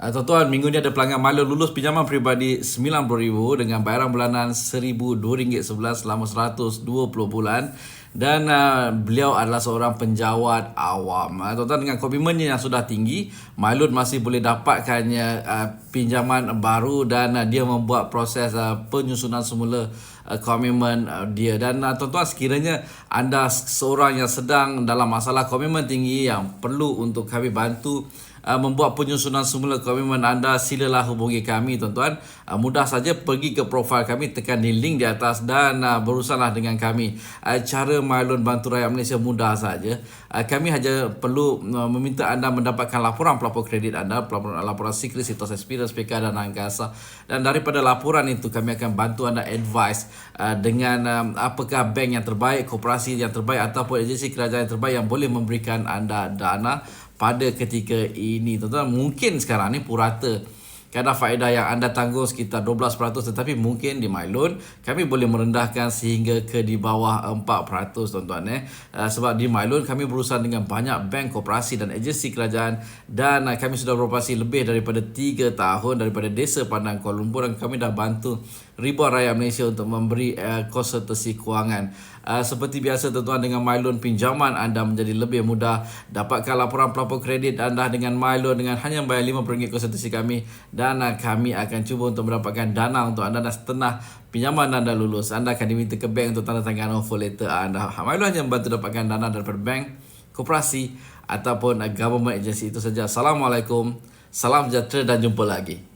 Uh, tuan-tuan, minggu ni ada pelanggan Milo lulus pinjaman peribadi RM90,000 dengan bayaran bulanan RM1,002.11 selama 120 bulan dan uh, beliau adalah seorang penjawat awam. Uh, tuan-tuan dengan komitmennya yang sudah tinggi, Milo masih boleh dapatkannya uh, pinjaman baru dan uh, dia membuat proses uh, penyusunan semula uh, komitmen uh, dia dan uh, tuan-tuan sekiranya anda seorang yang sedang dalam masalah komitmen tinggi yang perlu untuk kami bantu uh, membuat penyusunan semula. Komitmen anda silalah hubungi kami tuan-tuan. Uh, mudah saja pergi ke profil kami tekan di link di atas dan uh, berurusanlah dengan kami. Uh, cara Mylon Bantu Rakyat Malaysia mudah saja. Uh, kami hanya perlu uh, meminta anda mendapatkan laporan pelapor kredit anda laporan, laporan sikris situs experience PK dan angkasa. Dan daripada laporan itu kami akan bantu anda advice uh, dengan um, apakah bank yang terbaik koperasi yang terbaik ataupun agensi kerajaan yang terbaik yang boleh memberikan anda dana pada ketika ini tuan-tuan. Mungkin sekarang ni purata. Kadar faedah yang anda tanggung sekitar 12% tetapi mungkin di MyLoan kami boleh merendahkan sehingga ke di bawah 4% tuan-tuan eh. Uh, sebab di MyLoan kami berurusan dengan banyak bank koperasi dan agensi kerajaan dan uh, kami sudah beroperasi lebih daripada 3 tahun daripada desa Padang Kuala Lumpur dan kami dah bantu ribuan rakyat Malaysia untuk memberi uh, konsultasi kewangan. Uh, seperti biasa tuan-tuan dengan MyLoan pinjaman anda menjadi lebih mudah dapatkan laporan pelapor kredit anda dengan MyLoan dengan hanya bayar RM5 konsultasi kami. Dan uh, kami akan cuba untuk mendapatkan dana untuk anda dan setelah pinjaman anda lulus. Anda akan diminta ke bank untuk tanda tangan offer letter anda. MyLoan hanya membantu dapatkan dana daripada bank koperasi ataupun uh, government agency itu saja. Assalamualaikum. Salam sejahtera dan jumpa lagi